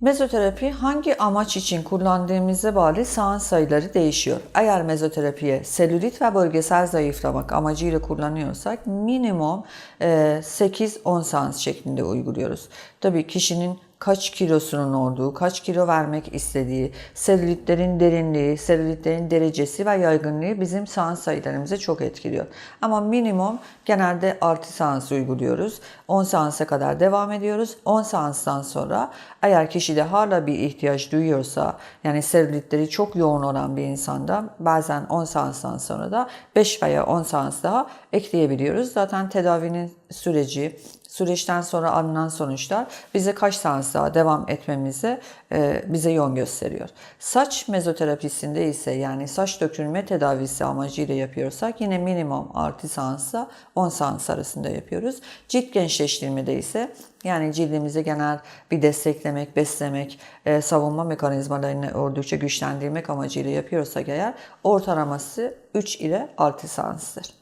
Mezoterapi hangi amaç için kullandığımıza bağlı seans sayıları değişiyor. Eğer mezoterapiye selülit ve bölgesel zayıflamak amacıyla kullanıyorsak minimum e, 8-10 seans şeklinde uyguluyoruz. Tabii kişinin kaç kilosunun olduğu, kaç kilo vermek istediği, selülitlerin derinliği, selülitlerin derecesi ve yaygınlığı bizim seans sayılarımızı çok etkiliyor. Ama minimum genelde artı seans uyguluyoruz. 10 seansa kadar devam ediyoruz. 10 seanstan sonra eğer kişide hala bir ihtiyaç duyuyorsa, yani selülitleri çok yoğun olan bir insanda bazen 10 seanstan sonra da 5 veya 10 seans daha ekleyebiliyoruz. Zaten tedavinin süreci, süreçten sonra alınan sonuçlar bize kaç seans daha devam etmemizi e, bize yol gösteriyor. Saç mezoterapisinde ise yani saç dökülme tedavisi amacıyla yapıyorsak yine minimum artı seansla 10 seans arasında yapıyoruz. Cilt gençleştirmede ise yani cildimizi genel bir desteklemek, beslemek, e, savunma mekanizmalarını oldukça güçlendirmek amacıyla yapıyorsak eğer ortalaması 3 ile 6 seanstır.